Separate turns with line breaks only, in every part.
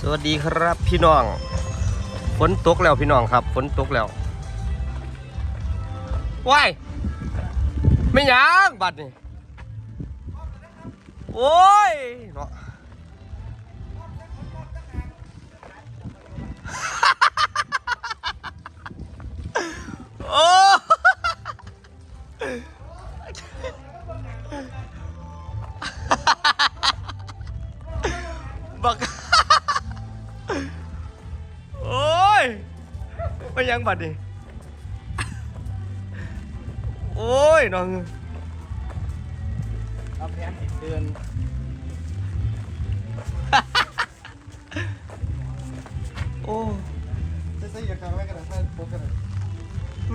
สวัสดีครับพี่น้อง ฝนตกแล้วพี่น้องครับ ฝนตกแล้วว้ายไม่ยังบัดนี่โอ้ยเนาะ งบัดนี่โอ้ยน้อง
เอาแผนเดือน
โอ้
จะใส่ยากันไว้กันนะให้พบกันนะ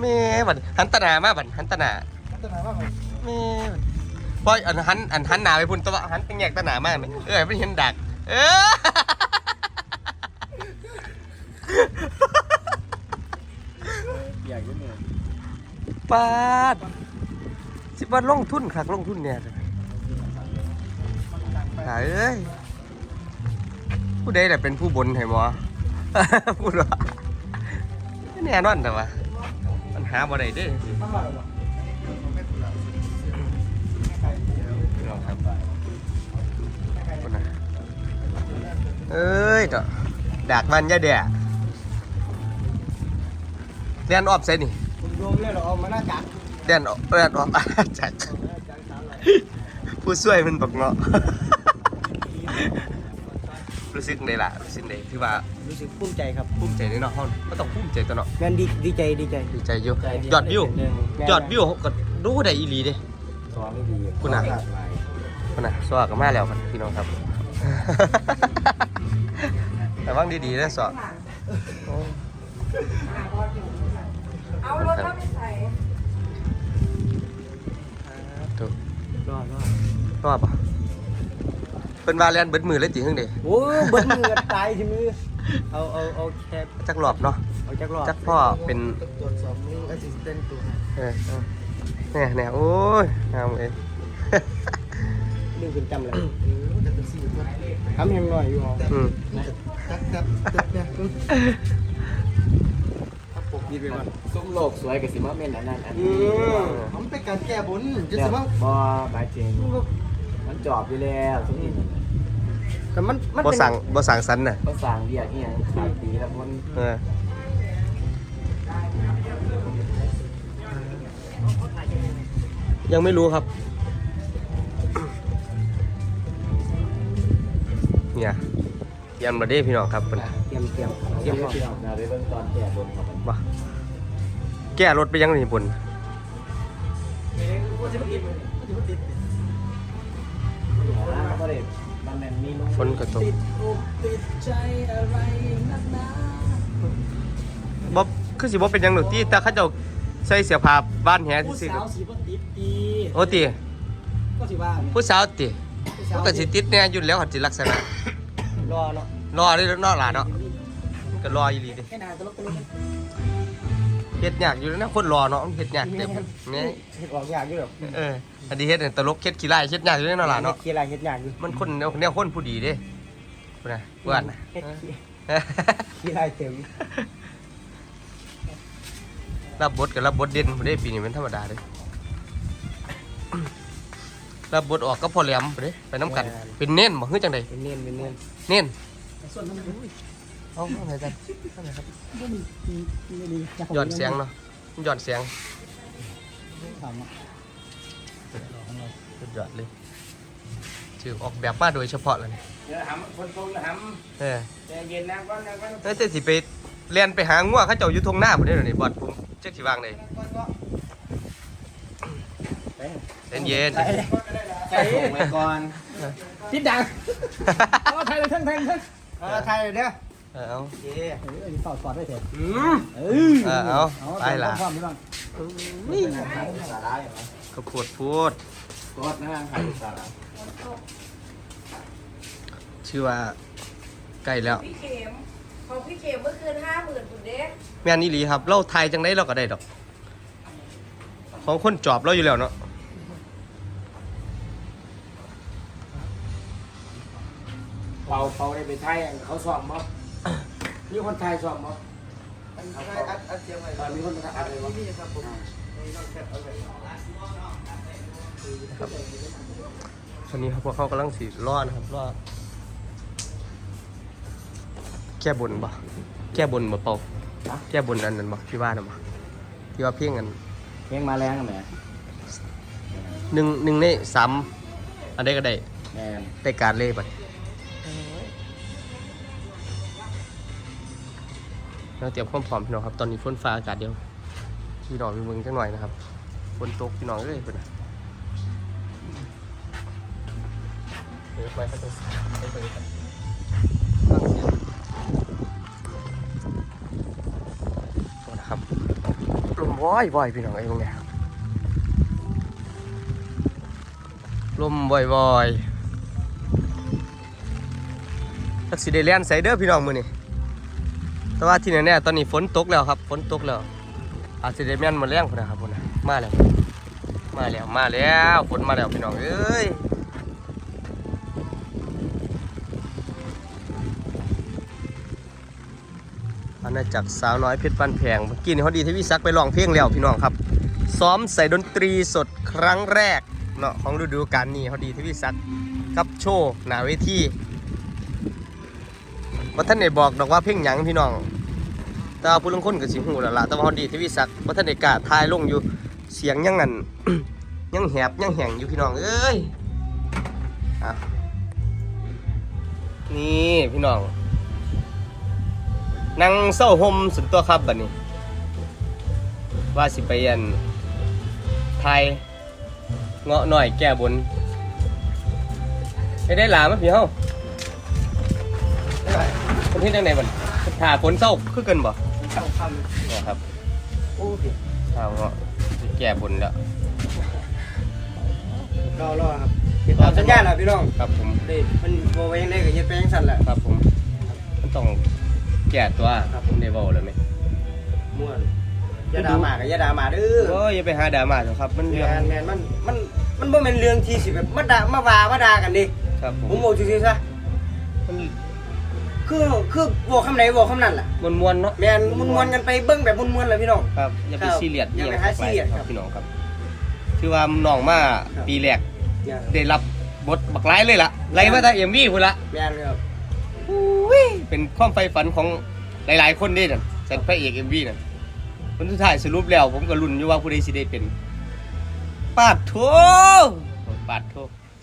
แม่บัดหันตะหนามาบัดหันตะหนา
พัฒนาว่าไง
แม่บัดบ่อันหันอันหันหนาไปพุ่นแตัวาหันเป็นแยกตะหนามากเลยเอ้ยไม่เห็นดักเออ
อยากยุ่งเลย
ปาดสิว่าลงทุนคักลงทุนเนี่ยหายเอ้ยผู้ใดแต่เป็นผู้บนให้หมอพูดว่าแน่นอนแต่ว่าปัญหาบ่ได้เด้เอ้ยเถอะดากมันยะเดีย เรียนออบใส่นี่
คุณโยมเนี่ยเราเอามาหน้าจักร
เรียนออกเรียนออกจาก
จักรสามร้อย
ผู้ช่วยมันบอกเนาะ รู้สึกไดล่ะรู้สึกไดที่ว่า
รู้สึกภูมิใจครับ
ภูมิใจในเนาะเฮาก็ต้องภูมิใจตัวเนาะ
งานดีดีใจดีใจ
ดีใจอยู่
ใจดี
ยอดวิว
หนึ่ง
ยอดวิวก็ดูได้อีหลีเด้
สอนไม่ดี
คุณน่ะคนน่ะสวาก็มาแล้วครับพี่น้องครับ แต่ว่างดีๆนะสวโอ้
เอารถเข้าไปใส่
ถูก
รอดรอด
รอบปะเป็นวาเลียนเบิดมือเลยจีหึงเด้
โอ้เบิ้ลมือกันตายที่มือเอาเอาเอาแคบ
จักรอบเนาะ
เอาจักรรอด
จักพ่อเป็น
ตรวจสอบนี่แอสซิสแตนต์ตัว
เออเนี่ยเนี่ยโอ้ยงามเอง
ดึงเป็นจำเลยทำยังหน่อยอยู่อ๋อ
อืม
ตักตักตักเนี่ย ครับผมยิดไปก่อน
ซุ้มโลกสวยกับสิมาเม่นอันนั้นอัน
อื
นี้
มมันเป็นการแก้บนจะ
เนี่ย
สิว่า
บอหมายถึงมันจอบอยู่แล้วทุกที
แต่มันมัน
บ่
เป็น
สั่งบ่สั่งสันน่ะ
ก็สั่งเรียกที่ยังขาดปีละคน
เออยังไม่รู้ครับ เนี่ยเยี่ยมมาเด้พี่น้องครับเพิ่น
เต รียมเตรียมเต
รีย
ม
พร้องนะไปเบิ่งตอนแก่บนครับ
แก้รถไปยังนี่บุญ
ก็เลยมันแม่น
ฝนก็ตก
ติดอกติดใจอ
บคือสิบ่เป็นยังดอกที่แต่เขาเจ้าใส่เสื้อผ้าบ้านแห
ผู้
ซื่อ
สาวสีบ่ติดดี
โอ้ตี
ก็สิว่า
ผู้สาวติ
ผู้สา
มั
ว
ก็สิติดแน่อยู่แล้วคันสิลักษณะ
รอเนาะ
รอเลยเนาะหล่ะเนาะ ก็รออีหลีเด้
แค่นานตลกตลก
เฮ็ดยากอยู่แล้วนะคนรอเนาะมันเฮ็ดยากเต็มแม่
เฮ็ดออกยากอยู่ดอก
เอออันนี้เฮ็ดให้ตลกเฮ็ดขี้ร้ายเฮ็ดยากอยู่เนาะหล่ะเนาะ
เฮ็ดขี้อะไรเฮ็ดยากอยู่
มันคนแนวแนวคนผู้ดีเด้พุ่นน่ะเพื่อนน่ะ
เฮ็ดขี้ขี้อะไรเต็ม
รับบทกับรับบทเด่นบ่ได้ปีนี้มันธรรมดาเด้รับบทออกก็พอแหลมบ่เด้ไปนํกัน เป็นเน้นบ่คือจังได
เป็นเนียนเป็นเนียน
เน้น
ส่วนนั้นมันอุ้ย
เอาเอาไหนกันเอาไหนครับ
บ่มีมีมีดีจัก
ย้อนเสียงเนาะย้อนเสียงสุดยอดเลยชื่อออกแบบมาโดยเฉพาะเลย
เดี๋ยวหำคนโตจะห
เออ
ใจเย็นนะก่อนนะก่อน
เอ้ยแต่สิไปเรียนไปหางัวเขาเจ้าอยู่ทงหน้าพุ่นเด้อนี่บอดผมเจ๊กสิวางได้เย็นเย็น
ใส่ส่งไว้ก่อน
ติดดังเอาไทยเลยทั้งไทยทั้ง
เออไทยเด้อ
เออ เอา
โอเค
เออต่อต่อได้เถอะ
อืม
เอ
เออเอาไปล่ะ
ความนี้บ้าง
นี่
สาระอย่างไร
ก็ปวดพูด
กดนะขายสาระ
ชื่อว่าใกล้แล้ว
พี่เข็มของพี่เข็มเมื่อคืนห้าหมื่นคุณเด้
แม่นอีหลีครับ เราไทยจังไดเราก็ได้ดอก ของคนจอบเราอยู่แล้วเนาะ
เป่าเป่าได้ไปไทยเขาสอบ มั้มีคนไทยสอบมั้
อันนี้อัดอัดเสียงไว้
ตอนมีคนไทยอะไรมั้
นี่ครับผมนี่ต้องแคปเอาไว้
ตอนนี้ครับพวกเขากำลังสีล่อนะครับล่อแก้บนบ่แก้บนบ่เปล่าแก้บนอันนั้นบ่ที่ว่าน่ะบ่ที่ว่าเพียงกัน
เพลงมาแรงกันไหม
หนึ่งหนึ่งในสามอันใดก็ได้
แมน
ได้การเล่ไป เราเตรียมความพร้อมพี่น้องครับตอนนี้ฝนฟ้าอากาศเดียวพี่น้องมีเมืองจังหน่อยนะครับฝนตกพี่น้องเอ้ยเป็นไงเดี๋ยวไปเขาจะไปไปกันฟังเสียงนะครับลมว้อยว้อยพี่น้องไอ้ตรงเนี้ยลมบ่อยๆทักซิเดเลียนไซเดอร์พี่น้องมือนี่ แต่ว่าที่แน่ๆตอนนี้ฝนตกแล้วครับฝนตกแล้วอาจจะได้แม่นมาแรงคนนะครับพ่นนะมาแล้ว มาแล้วมาแล้วฝนมาแล้วพี่น้องเอ้ยอาณาจักรสาวน้อยเพชรบ้นแพงเมื่อกี้นี่เขาดีทวิซักไปร้องเพลงแล้วพี่น้องครับ ซ้อมใส่ดนตรีสดครั้งแรกเนาะของฤดูกาลนี้เขาดีทวิซักกับโชว์หน้าเวที ว่าท่านได้บอกดอกว่าเพ่งหยังพี่น้อง แต่ว่าผู้ลางคนก็สิหูแล้วล่ะแต่ว่าฮอนดีทวีศักดิ์ว่าท่านได้กล้าทายลงอยู่เสียงยังงันยังแหบยังแห้งอยู่พี่น้องเอ้ยอะนี่พี่น้องนั่งเศร้าห่มสุดตัวครับบัดนี้ ว่าสิไปยันไทยเงาะหน่อยแก้บนไปได้หลามั้ยพี่เฮา คนที่จังไหนมันถ่าฝนเศร้าคือเกินบ่
เข้าค
เนี่ยครับำ
โอ้พี่
ทางก็สิแก่บนแล้ว
รอรอครับติดตามสัญญาณแล้วพี่น้อง
ครับผม
เด็มันโบไว้ยังได้ก็เฮ็ดไปยังสั่นแหละ
ครับผมมันต้องแก่ตัว
ครับ
ผมได้เว้าแล้วไหม
ม่วนอย่าด่ามาก็อย่าด่ามาเด้อ
โอ้ยอย่าไปหาดราม่าเถอะครับ มัน
แม
เรื่อง
นแมนมันมันมันบ่แม่นเรื่องที่สิแบบมาด่ามาว่ามาด่ากันดิ
ครับผ
ผมมบอกซื่อๆซะ
มัน
คือคือบอกคำไหนบอกคำนั้นแหละ
มวนๆเนาะ
แมนมวนๆกันไปเบิ่งแบบมวนๆเลยพี่น้อง
ครับอย่าไป
ครับ
ซีเรียส
อย่าไป
ง
หาซีเรียส
ค
ครั
รับบพี่น้องครับถือว่าน้องมา
ครับ
ปีแรก
อย่า
ได้รับบทบักร้ายเลยล่ะไล่มาแต่เอ็มวีพุ่นละ
แมนครับ
อุ้ยเป็นความใฝ่ฝันของหลายๆคนเด้นั่นแต่พระเอกเอ็มวีนั่นคนสุดท้ายสรุปแล้ว ผมก็ลุ้นอยู่ว่าผู้ใดสิได้เป็นปาดโถปาดโถ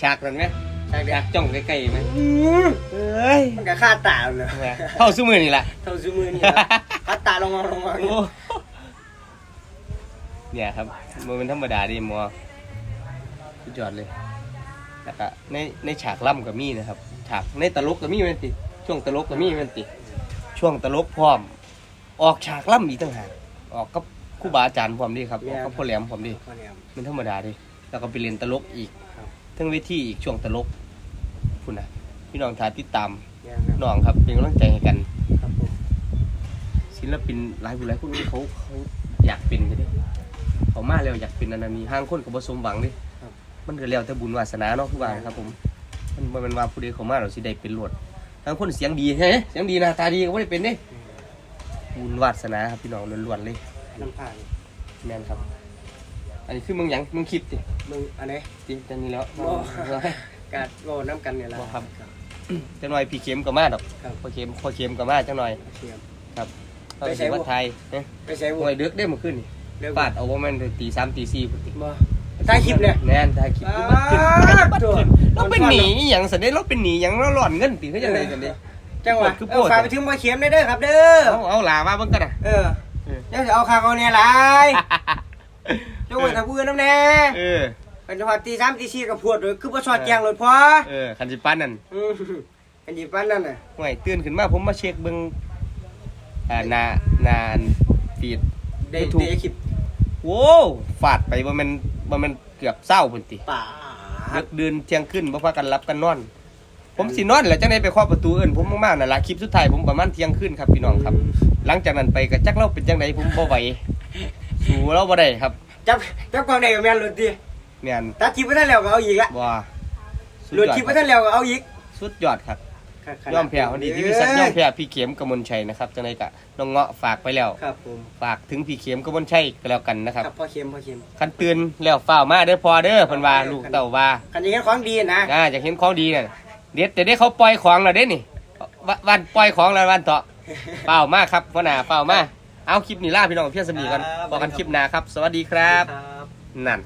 ฉากนั้นไหม
ใช่เด้
ฉากจ้องใกล้ๆไหม
อือ
เอ้ย
มันก็คาดตาเลย
แหมเข้าสู้มือนี่แหละ
เท่าซื้อมือนี่ครับคาดตาลงมาลงมา
โอ้เนี่ยครับมันเป็นธรรมดาดิหมอสุดยอดเลยแล้วก็ในในฉากล่ำก็มีนะครับ ฉากในตลกก็มีแมันติ ช่วงตลกก็มีแมันติ ช่วงตลกพร้อม ออกฉากล่ำอีกต่างหากออกกับครูบาอาจารย์พร้อมดิครับออกกับพ่อแหลมพร้อมดิ
พ่อแหลม
เป็นธรรมดาดิแล้วก็ไปเรียนตลกอีก
ครับ
ทั้งเวทีอีกช่วงตลกคุณนะพี่น้องทาติดตาม
แมนครับ
น้องครับเป็นกำลังใจให้กัน
ครับผม
ศิลปินหลายผู้หลายคนเขาเขาอยากเป็นกันดิเขามาแล้วอยากเป็นอันนั้นมีห้างคนกับบสมหวังดิมันก็แล้วแต่บุญวาสนาเนาะคือว่านะครับ ผมมันบ่แมันว่าผู้ใดเขามาเราสิได้เป็นโลดทางคนเสียงดีเฮ้ยเสียงดีหนะตาดีก็ไม่ได้เป็นเดิบุญวาสนาครับพี่น้องล้วนๆเลย
น้ำผ่าน
แม่นครับ อันนี้คือมึงหยังมึงคิดดิ
มึงอันไหน
จริงจังนี้แล้ว
บ่ กาดโวน้ำกันเนี่ยแหละ
บ่ครับ จังหน่อยพี่เข็มก็มาดอก
ครับ
พอเข็มพอเข็มก็มาจังหน่อย
เชียม
ครับเรา
ไปใช้
สิ
บ่
วัดไทยเอ๊ะ
ไปใช้
ห
วั
น่วยเด็กได้เมื่อคืนนี่
เรื่อง
ปาดเอาว่ามันตีสามตีสี่พุ่นติ
บ่ถ่ายคลิปเนี่ย
แน่นถ่ายคลิป
อ่า
บัดขึ้นบัด
ตัว
ขึ้นเราเป็นหนีอหย่างสันเด้เราเป็นหนีอหย่างเราหลอนเงินติเขาจะไหนสันเด้
จังหวะ
คือ
เอ
โพ
อ
ด
ฝากไปถึงบ่เข็มได้เด้อครับเด้อ
เอาเอาหลามาเบิ่งกันนะ
เออ
เออ
เดี๋ยวจะเอาคาเอาเนี่ยหลายจั งหวะถ้าพูดน้ำแน่
เออ
เป็นจังหวะตีสามตีสี่กับพวดเลยคือบ่ชอดแจงเลยพอ
เออคันสิปันนั่น
อืมอันนี้ปั้นนั่นน่ะ
ห่วยตื่นขึ้นมาผมมาเช็คเบิ่งอ่าหนาหนานฟีด
ได้
ถูก
ได้คลิป
โว้วฟาดไปบ่แม่นบ่แม่นเกือบเศร้าพุ่นติ
ป่า
ดึกดื่นเที่ยงขึ้นบ่พากันรับกันนอน ผมสินอนแล้วจังได๋ไปเคาะประตูเอิ้นผมมากๆนั่นล่ะคลิปสุดท้ายผมประมาณเที่ยงคืนครับพี่น้องครับ หลังจากนั้นไปก็จักเราเป็นจังไดผมบ่ไหวสู้เราบ่ได้ครับ
จับจับความได้กับแม่นหลุดดิ
แม่น
ตัดคลิปไปท่านแล้วก็เอาอีกละ
บ่สุด
หลุด
ยอด
คลิป
ค
ไป
รับ
ท่านแล้วก็เอาอีก
สุดยอดครับย่อมแพ้คนดีที่วิสัชย่อมแพ้พี่เข็มกมลชัยนะครับจังไดกะน้องเงาะฝากไปแล้ว
ครับผม
ฝากถึงพี่เข็มกมลชัยก็แล้วกันนะครับ
ครับพ่อเค็มพ่อเค็ม
คันตื่นแล้วฝ้าวมาเด้อพอเด้อเพิ่นว่าลูกเต่าว่า
คันนี้ของดีนะ
อ่าอยากเห็นของดีน่ะเด็ดแต่ได้เขาปล่อยของแล้วเด้นี่ววันปล่อยของแล้ววันเถาะเปล่ามากครับพ่อหน้าเปล่ามา เอาคลิปนี้ล่าพี่น้องเพียงสมีกัน
ครับ
บอกกันคลิปหน้าครับ สวัสดีครับ
ครับ
นั่น